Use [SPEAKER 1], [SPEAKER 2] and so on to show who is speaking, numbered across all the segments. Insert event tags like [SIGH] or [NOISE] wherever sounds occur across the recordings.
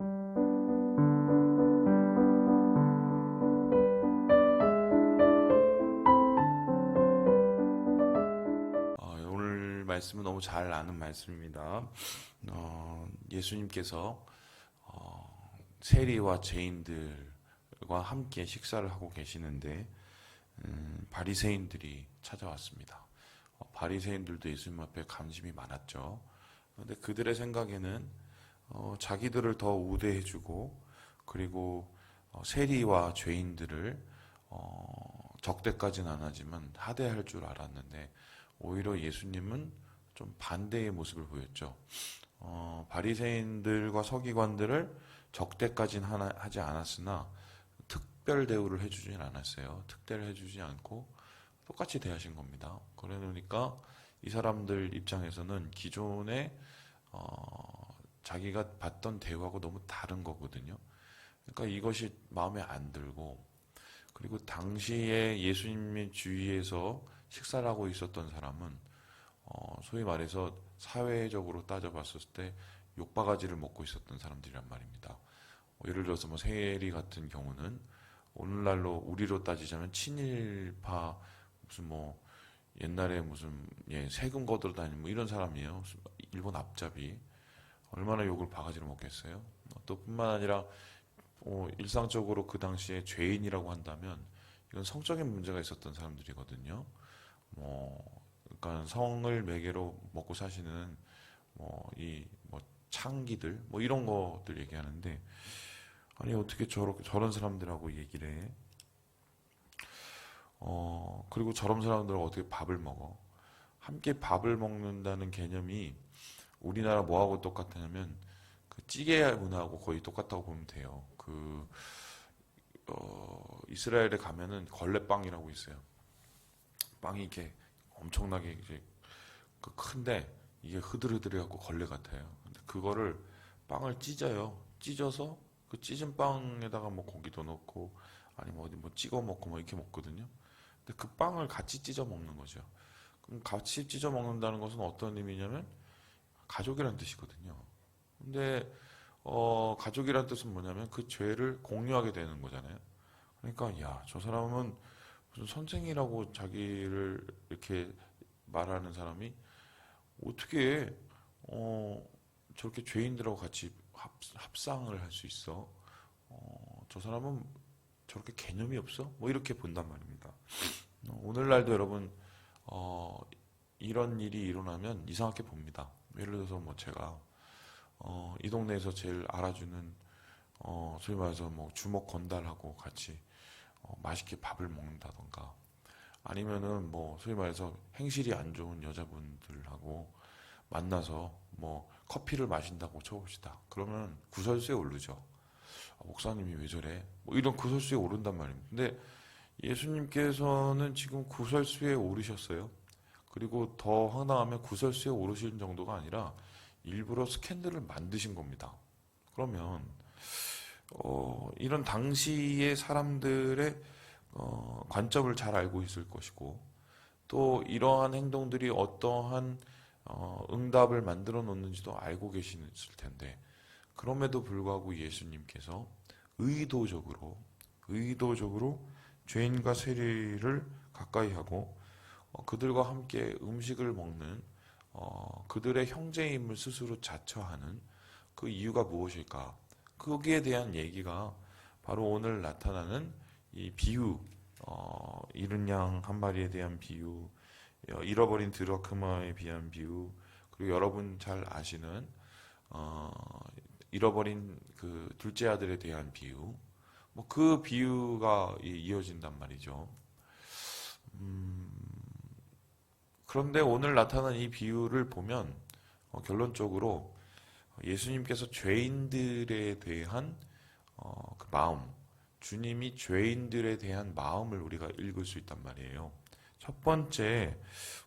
[SPEAKER 1] 어, 오늘 말씀은 너무 잘 아는 말씀입니다. 어, 예수님께서 어, 세리와 죄인들과 함께 식사를 하고 계시는데 음, 바리새인들이 찾아왔습니다. 어, 바리새인들도 예수님 앞에 관심이 많았죠. 그런데 그들의 생각에는 어, 자기들을 더 우대해주고 그리고 어, 세리와 죄인들을 어, 적대까지는 안 하지만 하대할 줄 알았는데 오히려 예수님은 좀 반대의 모습을 보였죠. 어, 바리새인들과 서기관들을 적대까지는 하지 않았으나 특별 대우를 해주진 않았어요. 특대를 해주지 않고 똑같이 대하신 겁니다. 그러니까 이 사람들 입장에서는 기존에 어, 자기가 받던 대우하고 너무 다른 거거든요. 그러니까 이것이 마음에 안 들고 그리고 당시에 예수님의 주위에서 식사를 하고 있었던 사람은 어, 소위 말해서 사회적으로 따져봤을 때 욕바가지를 먹고 있었던 사람들이란 말입니다. 어, 예를 들어서 뭐 세리 같은 경우는 오늘날로 우리로 따지자면 친일파 무슨 뭐 옛날에 무슨 예, 세금 거들어 다니는 뭐 이런 사람이에요. 일본 앞잡이 얼마나 욕을 바가지로 먹겠어요. 어, 또 뿐만 아니라 어, 일상적으로 그 당시에 죄인이라고 한다면 이건 성적인 문제가 있었던 사람들이거든요. 뭐 그러니까 성을 매개로 먹고 사시는 뭐이뭐 창기들 뭐 이런 것들 얘기하는데 아니 어떻게 저렇게 저런 사람들하고 얘기를 해? 어 그리고 저런 사람들하고 어떻게 밥을 먹어? 함께 밥을 먹는다는 개념이 우리나라 뭐하고 똑같냐면 그 찌개 문화하고 거의 똑같다고 보면 돼요. 그 어, 이스라엘에 가면은 걸레빵이라고 있어요. 빵이 이렇게 엄청나게 이제 그 큰데 이게 흐드르드해 갖고 걸레 같아요. 근데 그거를 빵을 찢어요. 찢어서 그 찢은 빵에다가 뭐 고기도 넣고 아니면 어디 뭐 찍어 먹고 뭐 이렇게 먹거든요. 근데 그 빵을 같이 찢어 먹는 거죠. 그럼 같이 찢어 먹는다는 것은 어떤 의미냐면 가족이라는 뜻이거든요. 근데 어, 가족이라는 뜻은 뭐냐면 그 죄를 공유하게 되는 거잖아요. 그러니까 야, 저 사람은 무슨 선생이라고 자기를 이렇게 말하는 사람이 어떻게 어, 저렇게 죄인들하고 같이 합, 합상을 할 수 있어? 어, 저 사람은 저렇게 개념이 없어? 뭐 이렇게 본단 말입니다. 어, 오늘날도 여러분 어, 이런 일이 일어나면 이상하게 봅니다. 예를 들어서 뭐 제가 어, 이 동네에서 제일 알아주는 어, 소위 말해서 뭐 주먹 건달하고 같이 어, 맛있게 밥을 먹는다던가 아니면은 뭐 소위 말해서 행실이 안 좋은 여자분들하고 만나서 뭐 커피를 마신다고 쳐봅시다. 그러면 구설수에 오르죠. 아, 목사님이 왜 저래? 뭐 이런 구설수에 오른단 말입니다. 근데 예수님께서는 지금 구설수에 오르셨어요. 그리고 더 황당하면 구설수에 오르신 정도가 아니라 일부러 스캔들을 만드신 겁니다. 그러면 어, 이런 당시의 사람들의 어, 관점을 잘 알고 있을 것이고 또 이러한 행동들이 어떠한 어, 응답을 만들어 놓는지도 알고 계시을 텐데 그럼에도 불구하고 예수님께서 의도적으로 의도적으로 죄인과 세리를 가까이 하고 어, 그들과 함께 음식을 먹는 어, 그들의 형제임을 스스로 자처하는 그 이유가 무엇일까? 거기에 대한 얘기가 바로 오늘 나타나는 이 비유, 어, 잃은 양 한 마리에 대한 비유, 어, 잃어버린 드라크마에 대한 비유, 그리고 여러분 잘 아시는 어, 잃어버린 그 둘째 아들에 대한 비유, 뭐 그 비유가 이- 이어진단 말이죠. 음, 그런데 오늘 나타난 이 비유를 보면 어, 결론적으로 예수님께서 죄인들에 대한 어, 그 마음, 주님이 죄인들에 대한 마음을 우리가 읽을 수 있단 말이에요. 첫 번째,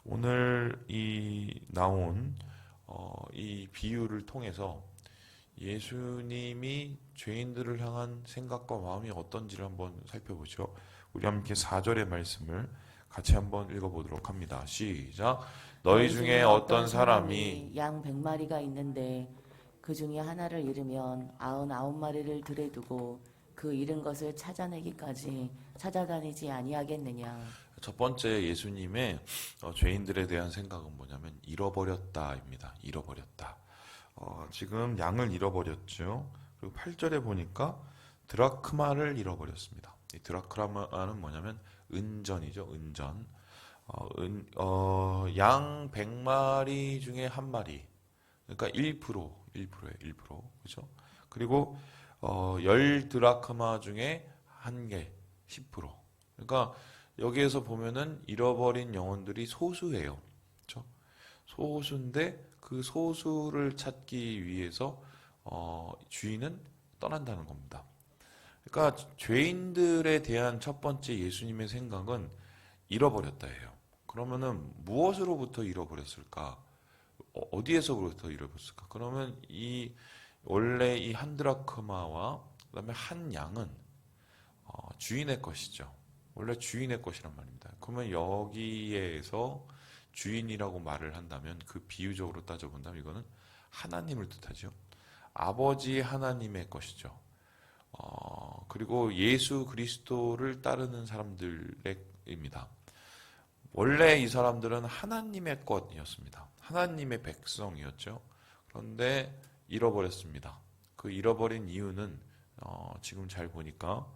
[SPEAKER 1] 오늘 이 나온 어, 이 비유를 통해서 예수님이 죄인들을 향한 생각과 마음이 어떤지를 한번 살펴보죠. 우리 함께 4절의 말씀을 같이 한번 읽어보도록 합니다. 시작. 너희 중에 어떤 사람이
[SPEAKER 2] 양 백마리가 있는데 그 중에 하나를 잃으면 아흔아홉 마리를 들에 두고 그 잃은 것을 찾아내기까지 찾아다니지 아니하겠느냐.
[SPEAKER 1] 첫 번째 예수님의 어, 죄인들에 대한 생각은 뭐냐면 잃어버렸다입니다. 잃어버렸다. 어, 지금 양을 잃어버렸죠. 그리고 8절에 보니까 드라크마를 잃어버렸습니다. 이 드라크마는 뭐냐면 은전이죠. 은전. 어, 은, 어, 양 100마리 중에 한 마리. 그러니까 1%, 1%예요. 1%. 그죠? 그리고 어, 10 드라크마 중에 한 개, 10%. 그러니까 여기에서 보면은 잃어버린 영혼들이 소수예요. 그렇죠? 소수인데 그 소수를 찾기 위해서 어, 주인은 떠난다는 겁니다. 그러니까 죄인들에 대한 첫 번째 예수님의 생각은 잃어버렸다예요. 그러면은 무엇으로부터 잃어버렸을까? 어, 어디에서부터 잃어버렸을까? 그러면 이 원래 이 한 드라크마와 그다음에 한 양은 어, 주인의 것이죠. 원래 주인의 것이란 말입니다. 그러면 여기에서 주인이라고 말을 한다면 그 비유적으로 따져본다면 이거는 하나님을 뜻하죠. 아버지 하나님의 것이죠. 어, 그리고 예수 그리스도를 따르는 사람들입니다. 원래 이 사람들은 하나님의 것이었습니다. 하나님의 백성이었죠. 그런데 잃어버렸습니다. 그 잃어버린 이유는 어, 지금 잘 보니까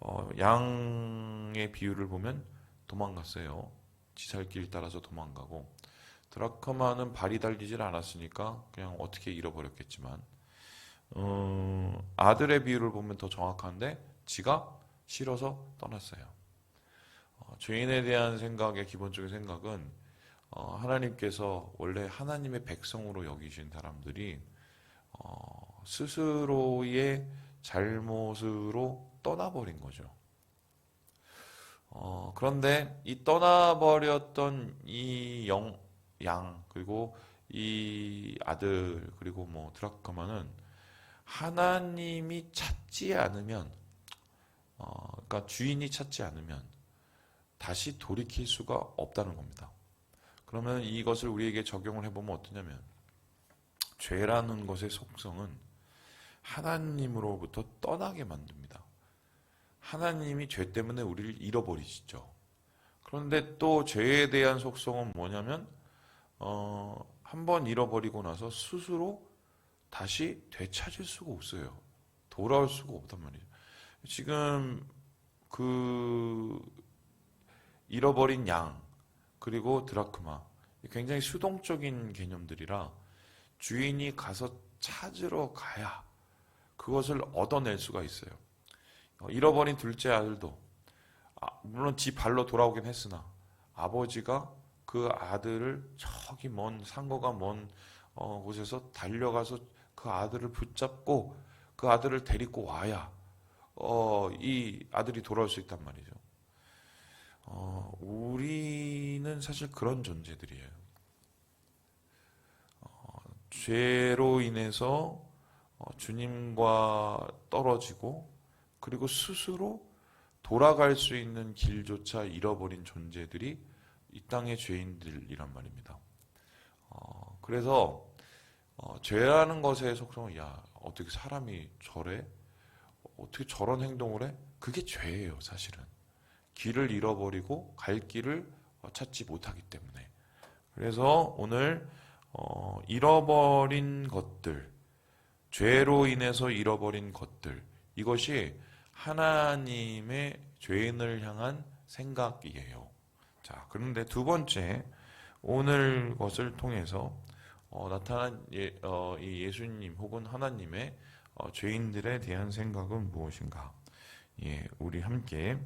[SPEAKER 1] 어, 양의 비유를 보면 도망갔어요. 지살길 따라서 도망가고 드라크마는 발이 달리질 않았으니까 그냥 어떻게 잃어버렸겠지만 어, 아들의 비유를 보면 더 정확한데 지가 싫어서 떠났어요. 어, 죄인에 대한 생각의 기본적인 생각은 어, 하나님께서 원래 하나님의 백성으로 여기신 사람들이 어, 스스로의 잘못으로 떠나버린 거죠. 어, 그런데 이 떠나버렸던 이 영, 양, 그리고 이 아들, 그리고 뭐 드라크마는 하나님이 찾지 않으면, 어, 그러니까 주인이 찾지 않으면 다시 돌이킬 수가 없다는 겁니다. 그러면 이것을 우리에게 적용을 해보면 어떠냐면, 죄라는 것의 속성은 하나님으로부터 떠나게 만듭니다. 하나님이 죄 때문에 우리를 잃어버리시죠. 그런데 또 죄에 대한 속성은 뭐냐면 어, 한번 잃어버리고 나서 스스로 다시 되찾을 수가 없어요. 돌아올 수가 없단 말이죠. 지금 그 잃어버린 양 그리고 드라크마 굉장히 수동적인 개념들이라 주인이 가서 찾으러 가야 그것을 얻어낼 수가 있어요. 어, 잃어버린 둘째 아들도 아, 물론 지 발로 돌아오긴 했으나 아버지가 그 아들을 저기 먼 상거가 먼 어, 곳에서 달려가서 그 아들을 붙잡고 그 아들을 데리고 와야 어, 이 아들이 돌아올 수 있단 말이죠. 어, 우리는 사실 그런 존재들이에요. 어, 죄로 인해서 어, 주님과 떨어지고 그리고 스스로 돌아갈 수 있는 길조차 잃어버린 존재들이 이 땅의 죄인들이란 말입니다. 어, 그래서 어, 죄라는 것의 속성은 야 어떻게 사람이 저래? 어떻게 저런 행동을 해? 그게 죄예요, 사실은. 길을 잃어버리고 갈 길을 어, 찾지 못하기 때문에. 그래서 오늘 어, 잃어버린 것들, 죄로 인해서 잃어버린 것들, 이것이 하나님의 죄인을 향한 생각이에요. 자, 그런데 두 번째, 오늘 것을 통해서 어, 나타난 예, 어, 이 예수님 혹은 하나님의 어, 죄인들에 대한 생각은 무엇인가? 예, 우리 함께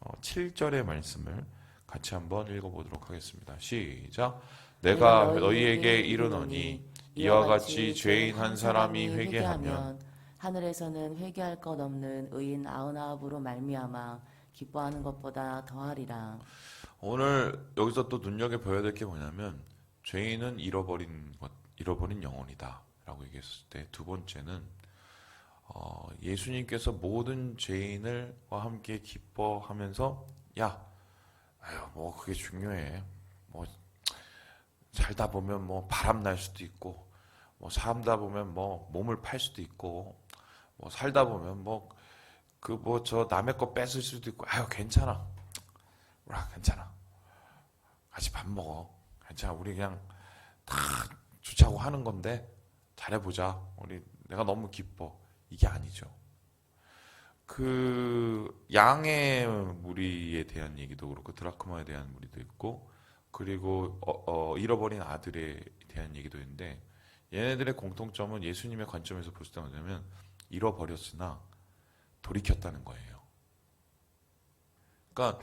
[SPEAKER 1] 어, 7절의 말씀을 같이 한번 읽어보도록 하겠습니다. 시작. 내가 너희에게 이르노니 이와 같이 죄인 한 사람이 회개하면
[SPEAKER 2] 하늘에서는 회개할 것 없는 의인 아흔아홉으로 말미암아 기뻐하는 것보다 더하리라.
[SPEAKER 1] 오늘 여기서 또 눈여겨 봐야 될 게 뭐냐면 죄인은 잃어버린 것, 잃어버린 영혼이다라고 얘기했을 때 두 번째는 어, 예수님께서 모든 죄인을과 함께 기뻐하면서 야, 아유 뭐 그게 중요해. 뭐 살다 보면 뭐 바람 날 수도 있고 뭐 살다 보면 뭐 몸을 팔 수도 있고 뭐 살다 보면 뭐 그 뭐 저 남의 거 뺏을 수도 있고 아유 괜찮아. 우라 괜찮아. 같이 밥 먹어. 괜찮아. 우리 그냥 다 좋자고 하는 건데 잘해보자. 우리 내가 너무 기뻐. 이게 아니죠. 그 양의 무리에 대한 얘기도 그렇고 드라크마에 대한 무리도 있고 그리고 어, 어, 잃어버린 아들에 대한 얘기도 있는데 얘네들의 공통점은 예수님의 관점에서 볼때 뭐냐면 잃어버렸으나 돌이켰다는 거예요. 그러니까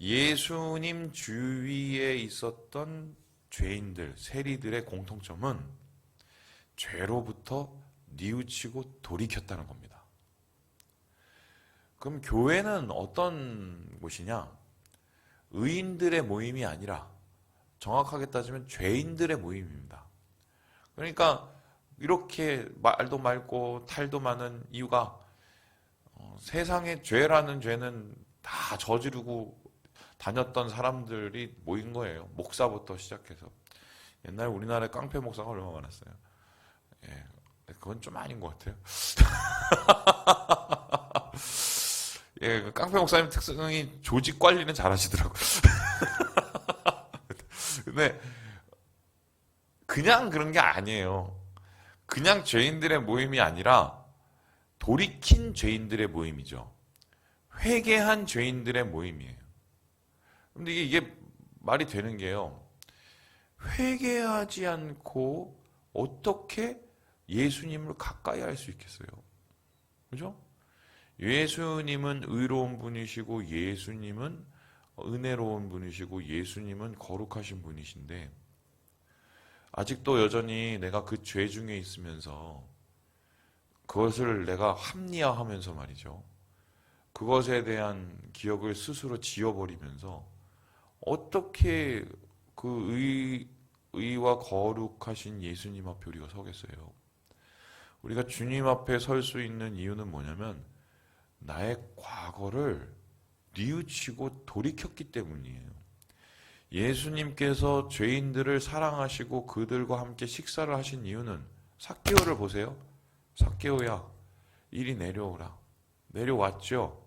[SPEAKER 1] 예수님 주위에 있었던 죄인들, 세리들의 공통점은 죄로부터 뉘우치고 돌이켰다는 겁니다. 그럼 교회는 어떤 곳이냐? 의인들의 모임이 아니라 정확하게 따지면 죄인들의 모임입니다. 그러니까 이렇게 말도 맑고 탈도 많은 이유가 어, 세상에 죄라는 죄는 다 저지르고 다녔던 사람들이 모인 거예요. 목사부터 시작해서. 옛날 우리나라에 깡패 목사가 얼마나 많았어요. 예, 그건 좀 아닌 것 같아요. [LAUGHS] 예, 그 깡패 목사님 특성이 조직 관리는 잘 하시더라고요. [LAUGHS] 근데 그냥 그런 게 아니에요. 그냥 죄인들의 모임이 아니라 돌이킨 죄인들의 모임이죠. 회개한 죄인들의 모임이에요. 근데 이게, 말이 되는 게요. 회개하지 않고 어떻게 예수님을 가까이 할 수 있겠어요? 그죠? 예수님은 의로운 분이시고 예수님은 은혜로운 분이시고 예수님은 거룩하신 분이신데 아직도 여전히 내가 그 죄 중에 있으면서 그것을 내가 합리화하면서 말이죠. 그것에 대한 기억을 스스로 지워버리면서 어떻게 그 의, 의와 거룩하신 예수님 앞에 우리가 서겠어요. 우리가 주님 앞에 설 수 있는 이유는 뭐냐면 나의 과거를 뉘우치고 돌이켰기 때문이에요. 예수님께서 죄인들을 사랑하시고 그들과 함께 식사를 하신 이유는 삭개오를 보세요. 삭개오야, 이리 내려오라. 내려왔죠.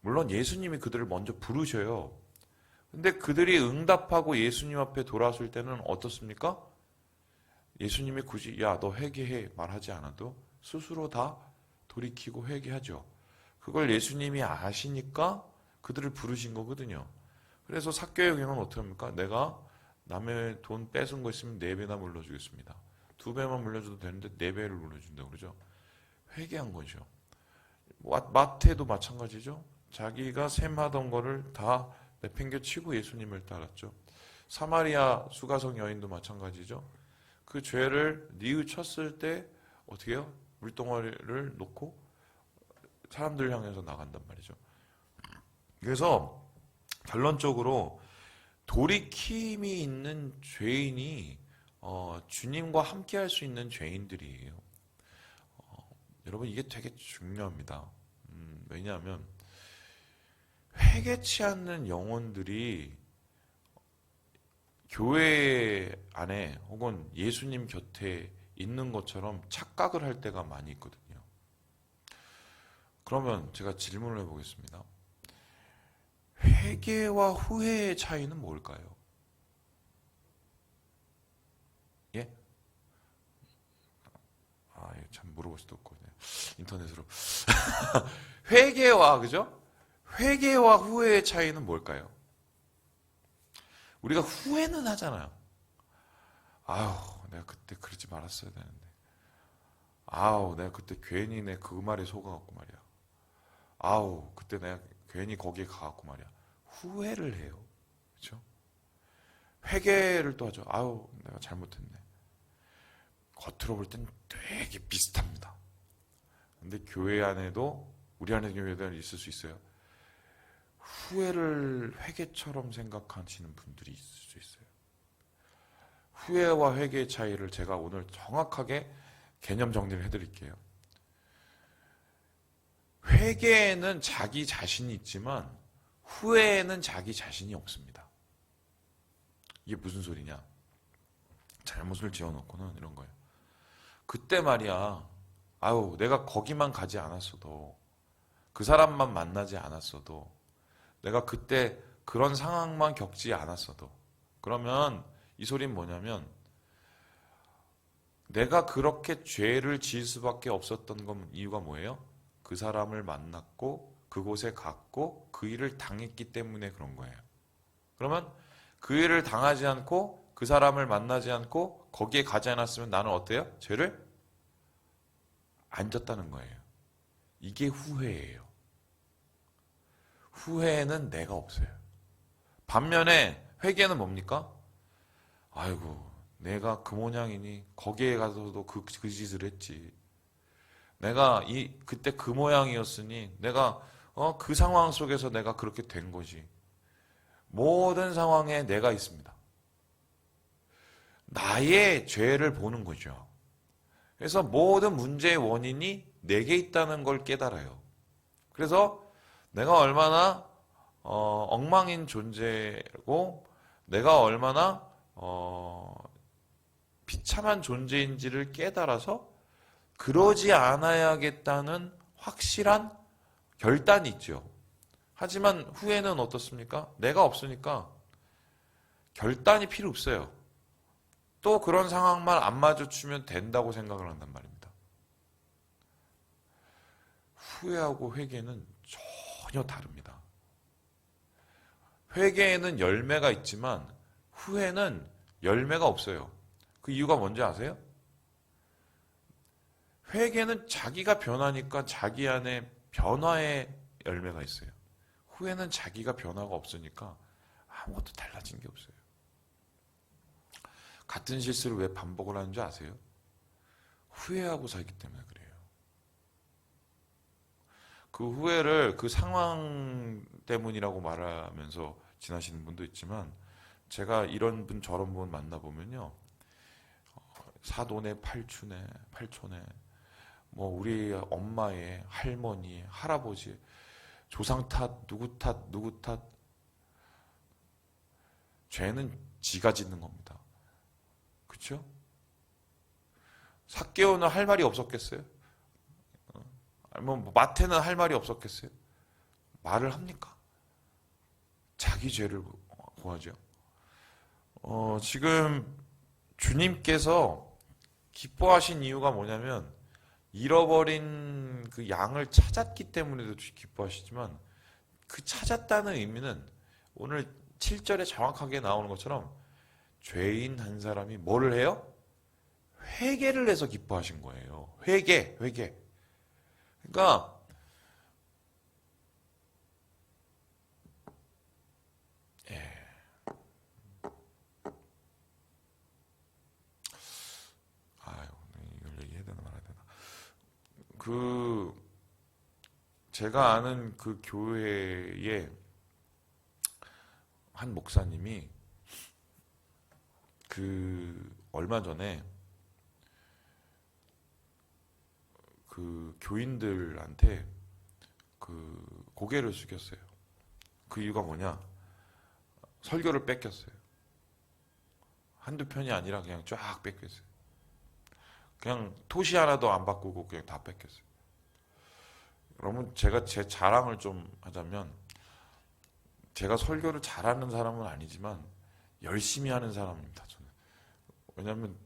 [SPEAKER 1] 물론 예수님이 그들을 먼저 부르셔요. 근데 그들이 응답하고 예수님 앞에 돌아왔을 때는 어떻습니까? 예수님이 굳이 야 너 회개해 말하지 않아도 스스로 다 돌이키고 회개하죠. 그걸 예수님이 아시니까 그들을 부르신 거거든요. 그래서 사교의 경우는 어떻게 합니까? 내가 남의 돈 뺏은 거 있으면 네 배나 물려주겠습니다. 두 배만 물려줘도 되는데 네 배를 물려준다고 그러죠. 회개한 거죠. 마- 마태도 마찬가지죠. 자기가 셈하던 거를 다 내팽겨치고 예수님을 따랐죠. 사마리아 수가성 여인도 마찬가지죠. 그 죄를 뉘우쳤을 때 어떻게 해요? 물동아리를 놓고 사람들 향해서 나간단 말이죠. 그래서 결론적으로 돌이킴이 있는 죄인이 어, 주님과 함께 할 수 있는 죄인들이에요. 어, 여러분 이게 되게 중요합니다. 음, 왜냐하면 회개치 않는 영혼들이 교회 안에 혹은 예수님 곁에 있는 것처럼 착각을 할 때가 많이 있거든요. 그러면 제가 질문을 해보겠습니다. 회개와 후회의 차이는 뭘까요? 예? 아, 이거 참 물어볼 수도 그냥 인터넷으로 [LAUGHS] 회개와 그죠? 회개와 후회의 차이는 뭘까요? 우리가 후회는 하잖아요. 아우, 내가 그때 그러지 말았어야 되는데. 아우, 내가 그때 괜히 내 그 말에 속아갖고 말이야. 아우, 그때 내가 괜히 거기에 가갖고 말이야. 후회를 해요. 그렇죠? 회개를 또 하죠. 아우, 내가 잘못했네. 겉으로 볼 땐 되게 비슷합니다. 근데 교회 안에도 우리 안에 교회도 있을 수 있어요. 후회를 회개처럼 생각하시는 분들이 있을 수 있어요. 후회와 회개의 차이를 제가 오늘 정확하게 개념 정리를 해드릴게요. 회개에는 자기 자신이 있지만 후회에는 자기 자신이 없습니다. 이게 무슨 소리냐? 잘못을 지어놓고는 이런 거예요. 그때 말이야. 아유, 내가 거기만 가지 않았어도, 그 사람만 만나지 않았어도, 내가 그때 그런 상황만 겪지 않았어도, 그러면 이 소리는 뭐냐면, 내가 그렇게 죄를 지을 수밖에 없었던 건 이유가 뭐예요? 그 사람을 만났고, 그곳에 갔고, 그 일을 당했기 때문에 그런 거예요. 그러면 그 일을 당하지 않고, 그 사람을 만나지 않고, 거기에 가지 않았으면 나는 어때요? 죄를 안 졌다는 거예요. 이게 후회예요. 후회는 내가 없어요. 반면에 회개는 뭡니까? 아이고, 내가 그 모양이니 거기에 가서도 그, 그 짓을 했지. 내가 이 그때 그 모양이었으니 내가 어, 그 상황 속에서 내가 그렇게 된 거지. 모든 상황에 내가 있습니다. 나의 죄를 보는 거죠. 그래서 모든 문제의 원인이 내게 있다는 걸 깨달아요. 그래서 내가 얼마나 어, 엉망인 존재고 내가 얼마나 어, 비참한 존재인지를 깨달아서 그러지 않아야겠다는 확실한 결단이 있죠. 하지만 후회는 어떻습니까? 내가 없으니까 결단이 필요 없어요. 또 그런 상황만 안 마주치면 된다고 생각을 한단 말입니다. 후회하고 회개는 전혀 다릅니다. 회개에는 열매가 있지만 후회는 열매가 없어요. 그 이유가 뭔지 아세요? 회개는 자기가 변하니까 자기 안에 변화의 열매가 있어요. 후회는 자기가 변화가 없으니까 아무것도 달라진 게 없어요. 같은 실수를 왜 반복을 하는 줄 아세요? 후회하고 살기 때문에 그래요. 그 후회를 그 상황 때문이라고 말하면서 지나시는 분도 있지만 제가 이런 분 저런 분 만나보면요. 어, 사돈의 팔촌에 팔촌에 뭐 우리 엄마의 할머니 할아버지 조상 탓 누구 탓 누구 탓 죄는 지가 짓는 겁니다. 그렇죠? 삭개오는 할 말이 없었겠어요? 뭐 마태는 할 말이 없었겠어요? 말을 합니까? 자기 죄를 구하죠. 어, 지금 주님께서 기뻐하신 이유가 뭐냐면 잃어버린 그 양을 찾았기 때문에도 기뻐하시지만 그 찾았다는 의미는 오늘 7절에 정확하게 나오는 것처럼 죄인 한 사람이 뭐를 해요? 회개를 해서 기뻐하신 거예요. 회개, 회개. 그러니까 예. 아유, 이걸 얘기해야 되나 말아야 되나. 그 제가 아는 그 교회에 한 목사님이 그 얼마 전에 그 교인들한테 그 고개를 숙였어요. 그 이유가 뭐냐? 설교를 뺏겼어요. 한두 편이 아니라 그냥 쫙 뺏겼어요. 그냥 토시 하나도 안 바꾸고 그냥 다 뺏겼어요. 여러분 제가 제 자랑을 좀 하자면 제가 설교를 잘하는 사람은 아니지만 열심히 하는 사람입니다. 저는 왜냐하면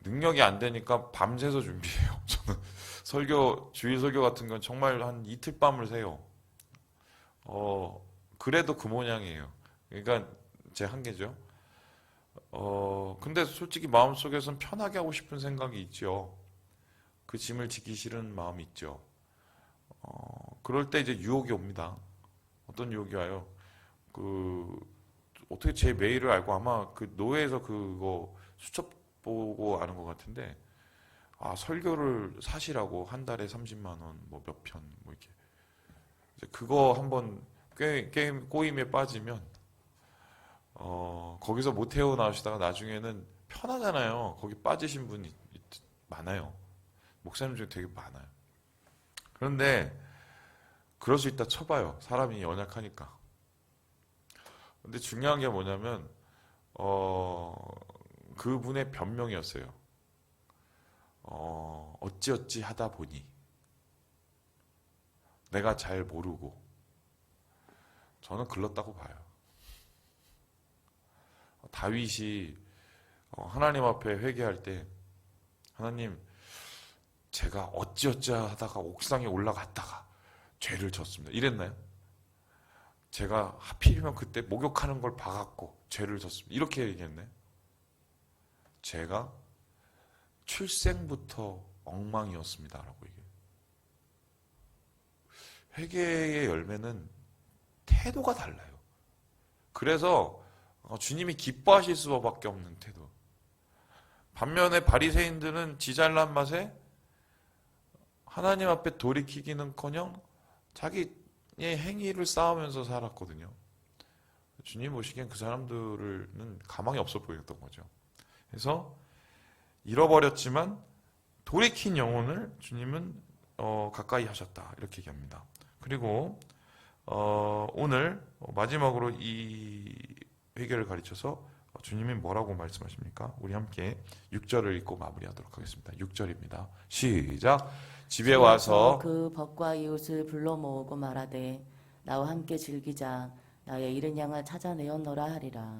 [SPEAKER 1] 능력이 안 되니까 밤새서 준비해요. 저는 설교 주일 설교 같은 건 정말 한 이틀 밤을 새요. 어 그래도 그 모양이에요. 그러니까 제 한계죠. 어 근데 솔직히 마음 속에선 편하게 하고 싶은 생각이 있죠. 그 짐을 지기 싫은 마음이 있죠. 어 그럴 때 이제 유혹이 옵니다. 어떤 유혹이 와요? 그 어떻게 제 메일을 알고 아마 그 노예에서 그거 수첩 보고 아는 것 같은데 아 설교를 사시라고 한 달에 30만 원 뭐 몇 편 뭐 이렇게. 그거 한번 게- 게임 꼬임에 빠지면 어 거기서 못 헤어나오시다가 나중에는 편하잖아요. 거기 빠지신 분이 있- 많아요. 목사님 중에 되게 많아요. 그런데 그럴 수 있다 쳐봐요. 사람이 연약하니까. 근데 중요한 게 뭐냐면 어 그분의 변명이었어요. 어, 어찌어찌 하다 보니 내가 잘 모르고 저는 글렀다고 봐요. 다윗이 어, 하나님 앞에 회개할 때 하나님 제가 어찌어찌 하다가 옥상에 올라갔다가 죄를 졌습니다. 이랬나요? 제가 하필이면 그때 목욕하는 걸 봐갖고 죄를 졌습니다. 이렇게 얘기했네. 제가 출생부터 엉망이었습니다라고 얘기해요. 회개의 열매는 태도가 달라요. 그래서 어, 주님이 기뻐하실 수밖에 없는 태도. 반면에 바리새인들은 지잘난 맛에 하나님 앞에 돌이키기는커녕 자기의 행위를 쌓으면서 살았거든요. 주님 보시기엔 그 사람들은 가망이 없어 보였던 거죠. 그래서 잃어버렸지만 돌이킨 영혼을 주님은 어, 가까이 하셨다 이렇게 얘기합니다. 그리고 어, 오늘 마지막으로 이 회개를 가르쳐서 주님이 뭐라고 말씀하십니까? 우리 함께 6절을 읽고 마무리하도록 하겠습니다. 6절입니다. 시작. 집에 와서
[SPEAKER 2] 그 벗과 이웃을 불러 모으고 말하되 나와 함께 즐기자 나의 잃은 양을 찾아내었노라 하리라.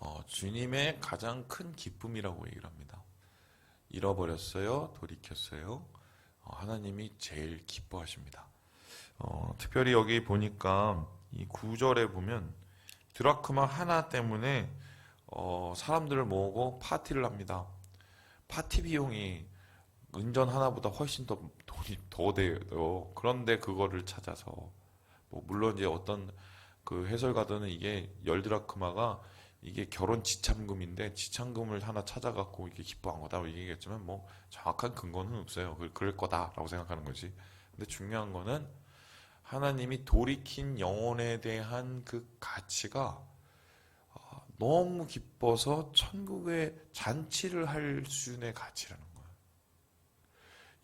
[SPEAKER 1] 어, 주님의 가장 큰 기쁨이라고 얘기를 합니다. 잃어버렸어요, 돌이켰어요. 어, 하나님이 제일 기뻐하십니다. 어, 특별히 여기 보니까 이 구절에 보면 드라크마 하나 때문에 어, 사람들을 모으고 파티를 합니다. 파티 비용이 은전 하나보다 훨씬 더 돈이 더 돼요. 그런데 그거를 찾아서 뭐 물론 이제 어떤 그 해설가들은 이게 열 드라크마가 이게 결혼 지참금인데 지참금을 하나 찾아갖고 이게 기뻐한 거다 얘기했지만 뭐 정확한 근거는 없어요. 그- 그럴 거다라고 생각하는 거지. 근데 중요한 거는 하나님이 돌이킨 영혼에 대한 그 가치가 어, 너무 기뻐서 천국에 잔치를 할 수준의 가치라는 거예요.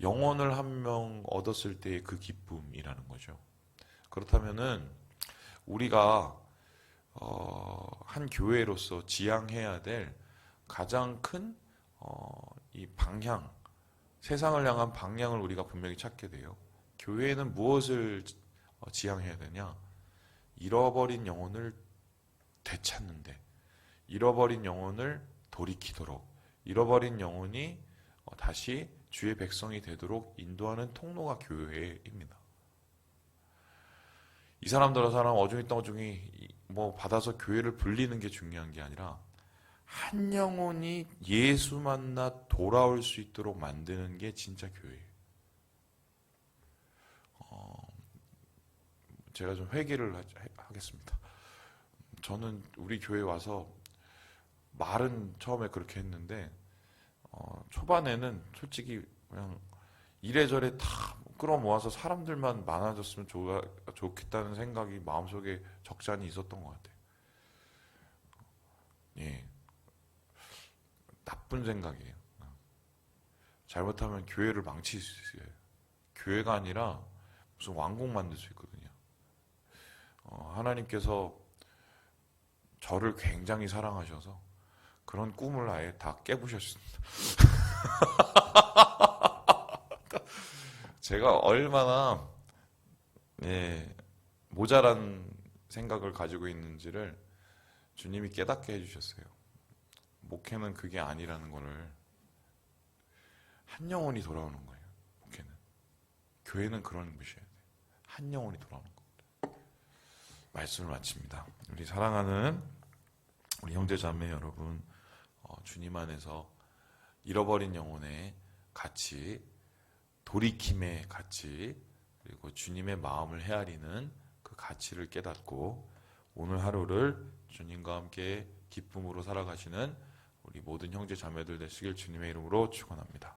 [SPEAKER 1] 영혼을 한 명 얻었을 때의 그 기쁨이라는 거죠. 그렇다면은 우리가 어, 한 교회로서 지향해야 될 가장 큰 어, 이 방향, 세상을 향한 방향을 우리가 분명히 찾게 돼요. 교회는 무엇을 어, 지향해야 되냐? 잃어버린 영혼을 되찾는데, 잃어버린 영혼을 돌이키도록, 잃어버린 영혼이 어, 다시 주의 백성이 되도록 인도하는 통로가 교회입니다. 이 사람들은 사람 어중이 떠중이 뭐 받아서 교회를 불리는 게 중요한 게 아니라 한 영혼이 예수 만나 돌아올 수 있도록 만드는 게 진짜 교회예요. 어, 제가 좀 회개를 하- 하겠습니다. 저는 우리 교회 와서 말은 처음에 그렇게 했는데 어, 초반에는 솔직히 그냥 이래저래 다 끌어모아서 사람들만 많아졌으면 좋아, 좋겠다는 생각이 마음속에 적잖이 있었던 것 같아요. 예. 나쁜 생각이에요. 잘못하면 교회를 망칠 수 있어요. 교회가 아니라 무슨 왕국 만들 수 있거든요. 어, 하나님께서 저를 굉장히 사랑하셔서 그런 꿈을 아예 다 깨부셨습니다. [LAUGHS] 제가 얼마나 예, 모자란 생각을 가지고 있는지를 주님이 깨닫게 해주셨어요. 목회는 그게 아니라는 거를 한 영혼이 돌아오는 거예요. 목회는 교회는 그런 곳이어야 돼. 한 영혼이 돌아오는 겁니다. 말씀을 마칩니다. 우리 사랑하는 우리 형제 자매 여러분, 어, 주님 안에서 잃어버린 영혼의 가치, 돌이킴의 가치, 그리고 주님의 마음을 헤아리는 그 가치를 깨닫고 오늘 하루를 주님과 함께 기쁨으로 살아가시는 우리 모든 형제 자매들 되시길 주님의 이름으로 축원합니다.